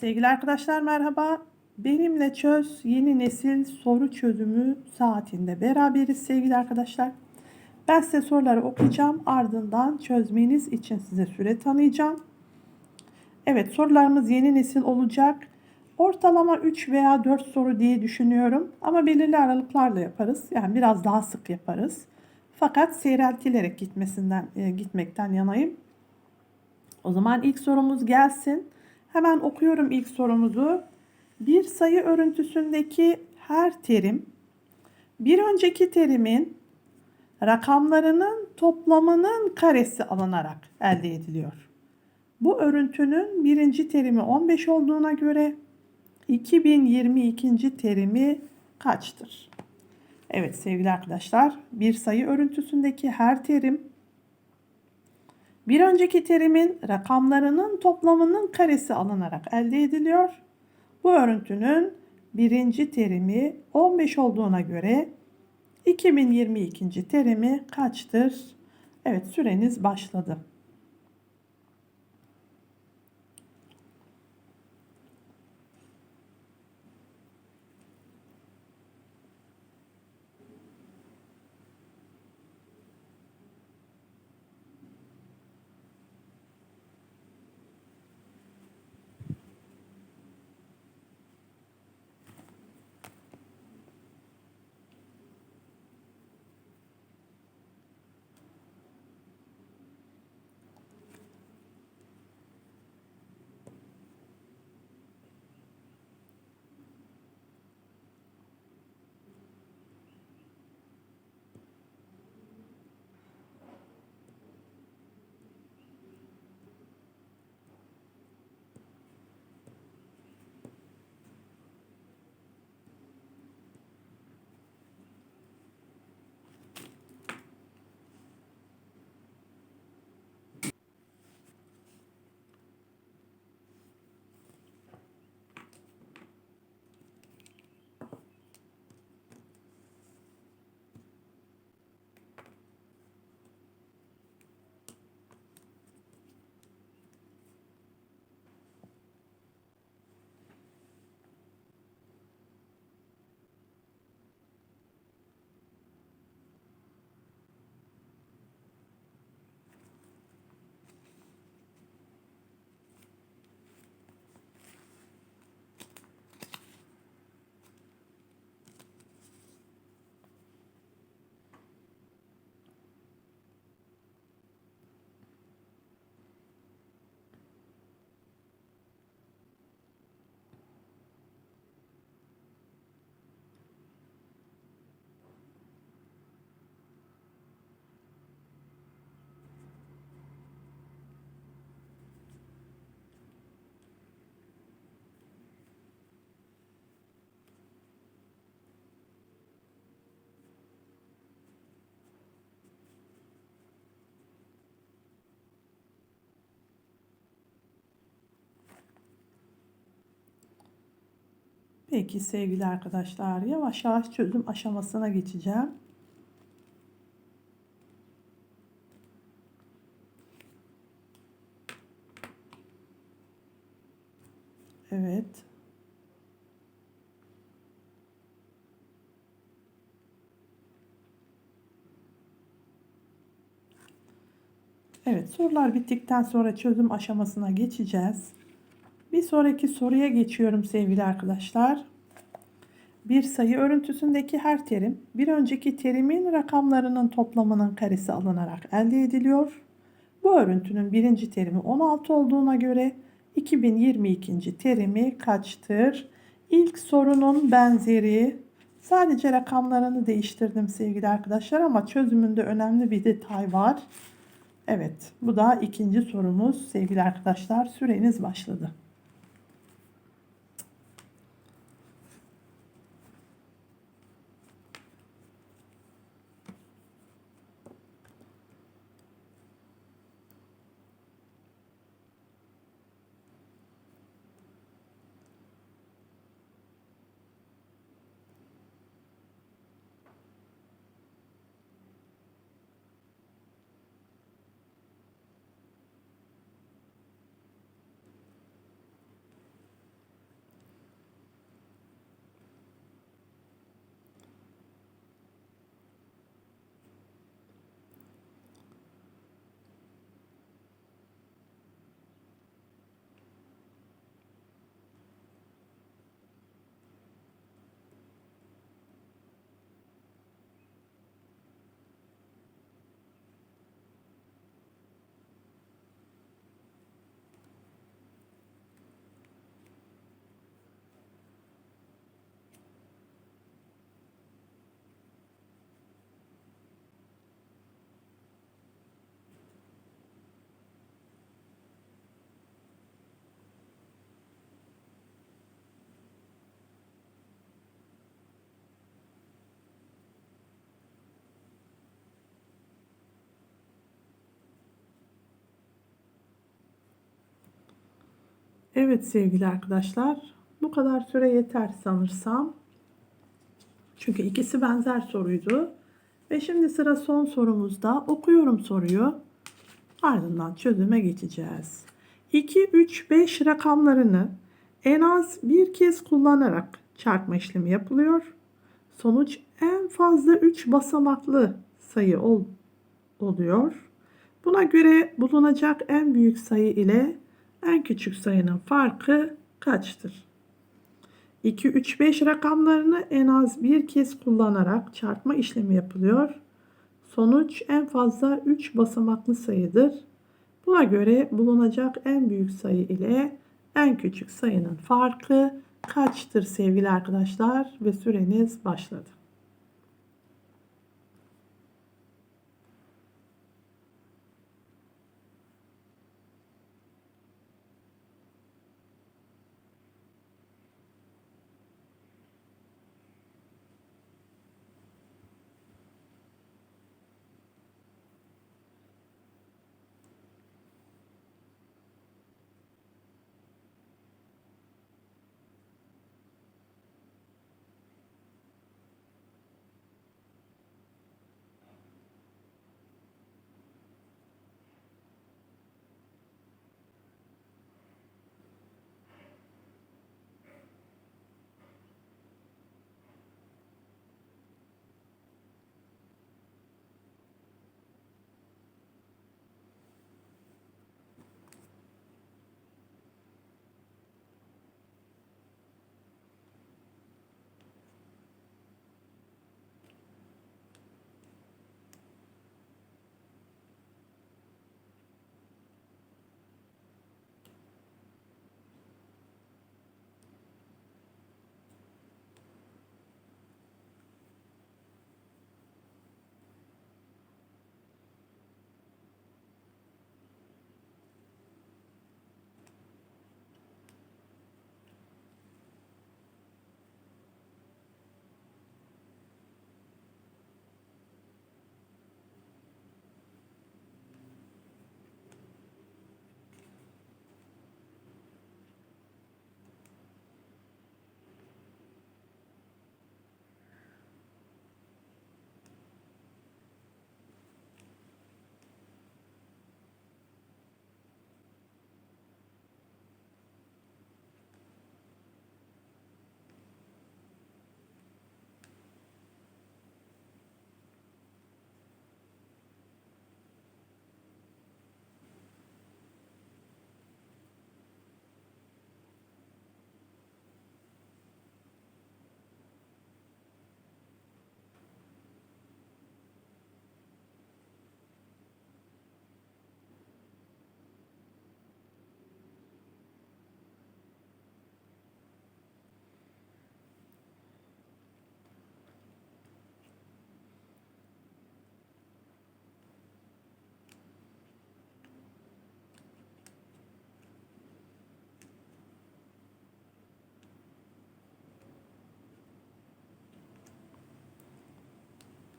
Sevgili arkadaşlar merhaba. Benimle çöz yeni nesil soru çözümü saatinde beraberiz sevgili arkadaşlar. Ben size soruları okuyacağım. Ardından çözmeniz için size süre tanıyacağım. Evet sorularımız yeni nesil olacak. Ortalama 3 veya 4 soru diye düşünüyorum. Ama belirli aralıklarla yaparız. Yani biraz daha sık yaparız. Fakat seyreltilerek gitmesinden e, gitmekten yanayım. O zaman ilk sorumuz gelsin. Hemen okuyorum ilk sorumuzu. Bir sayı örüntüsündeki her terim bir önceki terimin rakamlarının toplamının karesi alınarak elde ediliyor. Bu örüntünün birinci terimi 15 olduğuna göre 2022. terimi kaçtır? Evet sevgili arkadaşlar bir sayı örüntüsündeki her terim bir önceki terimin rakamlarının toplamının karesi alınarak elde ediliyor. Bu örüntünün birinci terimi 15 olduğuna göre 2022. terimi kaçtır? Evet süreniz başladı. Peki sevgili arkadaşlar yavaş yavaş çözüm aşamasına geçeceğim. Evet. Evet sorular bittikten sonra çözüm aşamasına geçeceğiz. Bir sonraki soruya geçiyorum sevgili arkadaşlar. Bir sayı örüntüsündeki her terim bir önceki terimin rakamlarının toplamının karesi alınarak elde ediliyor. Bu örüntünün birinci terimi 16 olduğuna göre 2022. terimi kaçtır? İlk sorunun benzeri sadece rakamlarını değiştirdim sevgili arkadaşlar ama çözümünde önemli bir detay var. Evet bu da ikinci sorumuz sevgili arkadaşlar süreniz başladı. Evet sevgili arkadaşlar. Bu kadar süre yeter sanırsam. Çünkü ikisi benzer soruydu. Ve şimdi sıra son sorumuzda. Okuyorum soruyu. Ardından çözüme geçeceğiz. 2, 3, 5 rakamlarını en az bir kez kullanarak çarpma işlemi yapılıyor. Sonuç en fazla 3 basamaklı sayı ol, oluyor. Buna göre bulunacak en büyük sayı ile en küçük sayının farkı kaçtır? 2, 3, 5 rakamlarını en az bir kez kullanarak çarpma işlemi yapılıyor. Sonuç en fazla 3 basamaklı sayıdır. Buna göre bulunacak en büyük sayı ile en küçük sayının farkı kaçtır sevgili arkadaşlar ve süreniz başladı.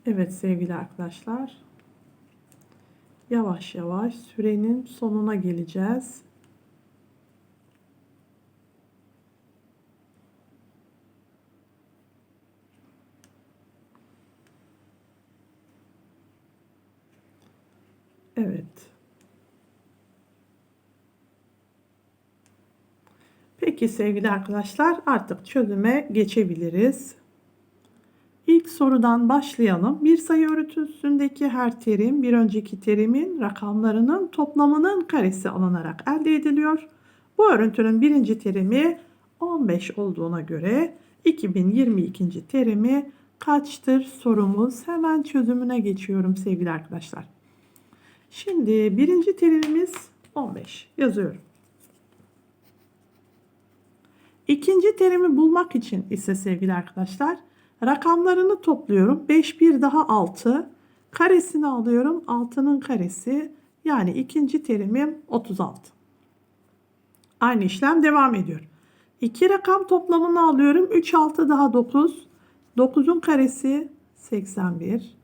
Evet sevgili arkadaşlar. Yavaş yavaş sürenin sonuna geleceğiz. Evet. Peki sevgili arkadaşlar artık çözüme geçebiliriz. İlk sorudan başlayalım. Bir sayı örüntüsündeki her terim bir önceki terimin rakamlarının toplamının karesi alınarak elde ediliyor. Bu örüntünün birinci terimi 15 olduğuna göre 2022. terimi kaçtır sorumuz. Hemen çözümüne geçiyorum sevgili arkadaşlar. Şimdi birinci terimimiz 15 yazıyorum. İkinci terimi bulmak için ise sevgili arkadaşlar rakamlarını topluyorum. 5 bir daha 6. Karesini alıyorum. 6'nın karesi yani ikinci terimim 36. Aynı işlem devam ediyor. 2 rakam toplamını alıyorum. 3 6 daha 9. 9'un karesi 81.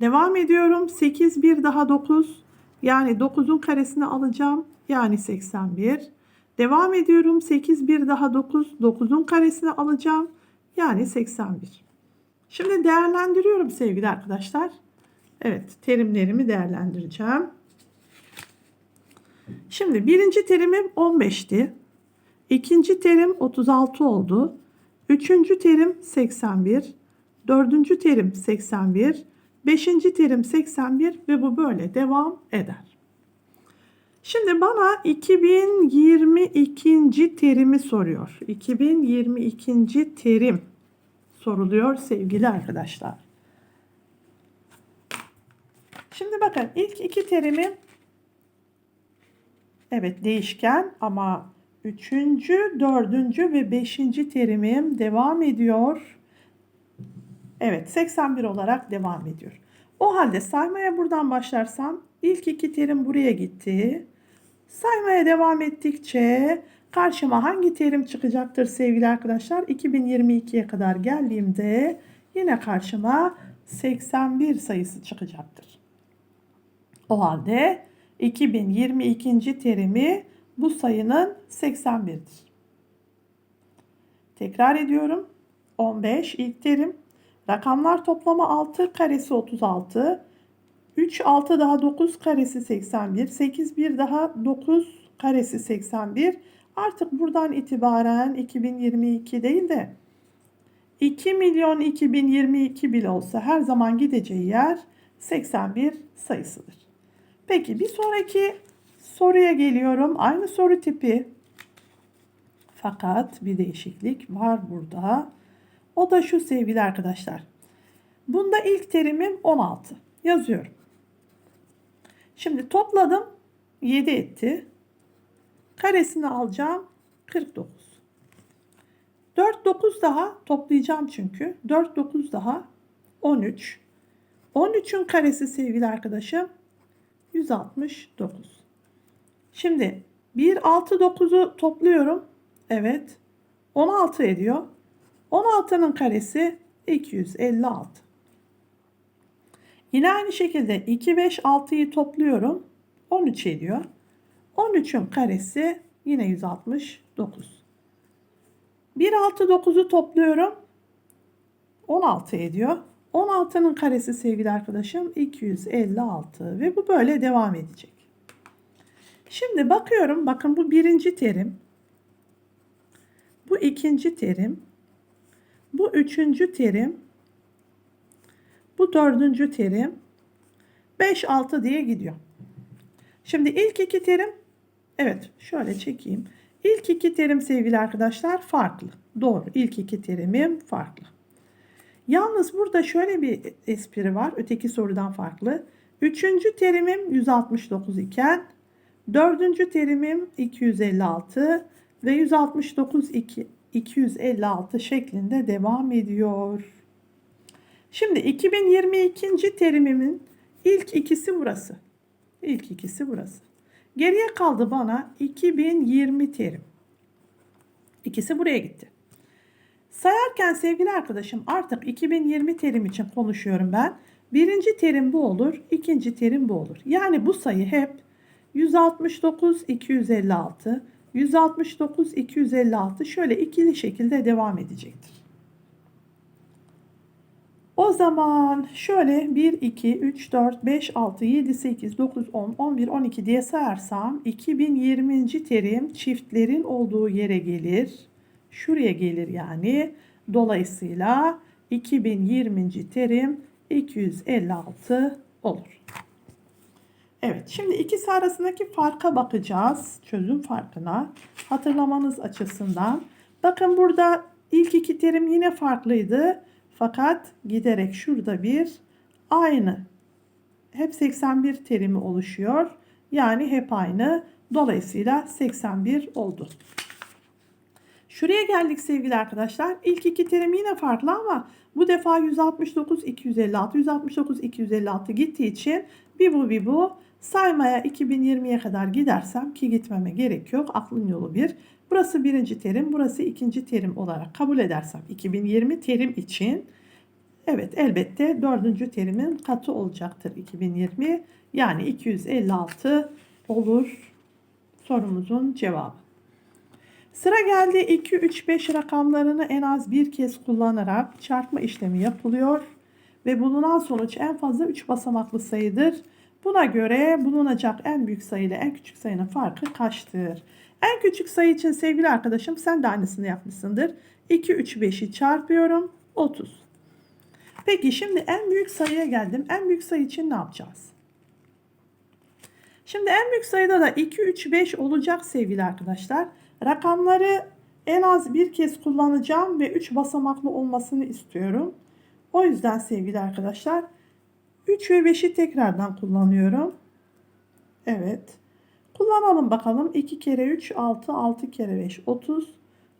Devam ediyorum. 8 bir daha 9. Yani 9'un karesini alacağım. Yani 81. Devam ediyorum. 8 bir daha 9. 9'un karesini alacağım. Yani 81. Şimdi değerlendiriyorum sevgili arkadaşlar. Evet terimlerimi değerlendireceğim. Şimdi birinci terimim 15'ti. İkinci terim 36 oldu. Üçüncü terim 81. Dördüncü terim 81. Beşinci terim 81 ve bu böyle devam eder. Şimdi bana 2022. terimi soruyor. 2022. terim soruluyor sevgili arkadaşlar. Şimdi bakın ilk iki terimim evet değişken ama üçüncü, dördüncü ve beşinci terimim devam ediyor. Evet 81 olarak devam ediyor. O halde saymaya buradan başlarsam ilk iki terim buraya gitti. Saymaya devam ettikçe karşıma hangi terim çıkacaktır sevgili arkadaşlar? 2022'ye kadar geldiğimde yine karşıma 81 sayısı çıkacaktır. O halde 2022. terimi bu sayının 81'dir. Tekrar ediyorum. 15 ilk terim. Rakamlar toplamı 6 karesi 36. 3 6 daha 9 karesi 81. 8 1 daha 9 karesi 81. Artık buradan itibaren 2022 değil de 2 milyon 2022 bile olsa her zaman gideceği yer 81 sayısıdır. Peki bir sonraki soruya geliyorum. Aynı soru tipi. Fakat bir değişiklik var burada. O da şu sevgili arkadaşlar. Bunda ilk terimim 16. Yazıyorum. Şimdi topladım. 7 etti. Karesini alacağım. 49. 4 9 daha toplayacağım çünkü. 4 9 daha 13. 13'ün karesi sevgili arkadaşım 169. Şimdi 1 6 9'u topluyorum. Evet. 16 ediyor. 16'nın karesi 256. Yine aynı şekilde 2 5 6'yı topluyorum. 13 ediyor. 13'ün karesi yine 169. 1 6 9'u topluyorum. 16 ediyor. 16'nın karesi sevgili arkadaşım 256 ve bu böyle devam edecek. Şimdi bakıyorum bakın bu birinci terim. Bu ikinci terim. Bu üçüncü terim. Bu dördüncü terim. 5 6 diye gidiyor. Şimdi ilk iki terim evet şöyle çekeyim. İlk iki terim sevgili arkadaşlar farklı. Doğru. İlk iki terimim farklı. Yalnız burada şöyle bir espri var. Öteki sorudan farklı. Üçüncü terimim 169 iken dördüncü terimim 256 ve 169 2, 256 şeklinde devam ediyor. Şimdi 2022. terimimin ilk ikisi burası. İlk ikisi burası. Geriye kaldı bana 2020 terim. İkisi buraya gitti. Sayarken sevgili arkadaşım artık 2020 terim için konuşuyorum ben. Birinci terim bu olur, ikinci terim bu olur. Yani bu sayı hep 169 256, 169 256 şöyle ikili şekilde devam edecektir. O zaman şöyle 1, 2, 3, 4, 5, 6, 7, 8, 9, 10, 11, 12 diye sayarsam 2020. terim çiftlerin olduğu yere gelir. Şuraya gelir yani. Dolayısıyla 2020. terim 256 olur. Evet şimdi ikisi arasındaki farka bakacağız. Çözüm farkına. Hatırlamanız açısından. Bakın burada ilk iki terim yine farklıydı. Fakat giderek şurada bir aynı. Hep 81 terimi oluşuyor. Yani hep aynı. Dolayısıyla 81 oldu. Şuraya geldik sevgili arkadaşlar. İlk iki terim yine farklı ama bu defa 169 256 169 256 gittiği için bir bu bir bu saymaya 2020'ye kadar gidersem ki gitmeme gerek yok. Aklın yolu bir. Burası birinci terim, burası ikinci terim olarak kabul edersem 2020 terim için evet elbette dördüncü terimin katı olacaktır 2020. Yani 256 olur sorumuzun cevabı. Sıra geldi 2, 3, 5 rakamlarını en az bir kez kullanarak çarpma işlemi yapılıyor. Ve bulunan sonuç en fazla 3 basamaklı sayıdır. Buna göre bulunacak en büyük sayı ile en küçük sayının farkı kaçtır? En küçük sayı için sevgili arkadaşım sen de aynısını yapmışsındır. 2, 3, 5'i çarpıyorum. 30. Peki şimdi en büyük sayıya geldim. En büyük sayı için ne yapacağız? Şimdi en büyük sayıda da 2, 3, 5 olacak sevgili arkadaşlar. Rakamları en az bir kez kullanacağım ve 3 basamaklı olmasını istiyorum. O yüzden sevgili arkadaşlar 3 ve 5'i tekrardan kullanıyorum. Evet. Kullanalım bakalım. 2 kere 3 6, 6 kere 5 30.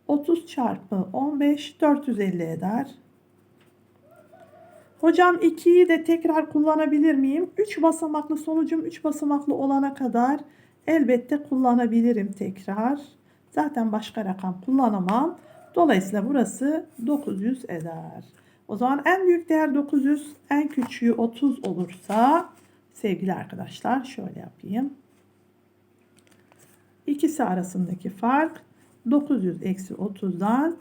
30 çarpı 15 450 eder. Hocam 2'yi de tekrar kullanabilir miyim? 3 basamaklı sonucum 3 basamaklı olana kadar elbette kullanabilirim tekrar. Zaten başka rakam kullanamam. Dolayısıyla burası 900 eder. O zaman en büyük değer 900, en küçüğü 30 olursa sevgili arkadaşlar şöyle yapayım. İkisi arasındaki fark 900 eksi 30'dan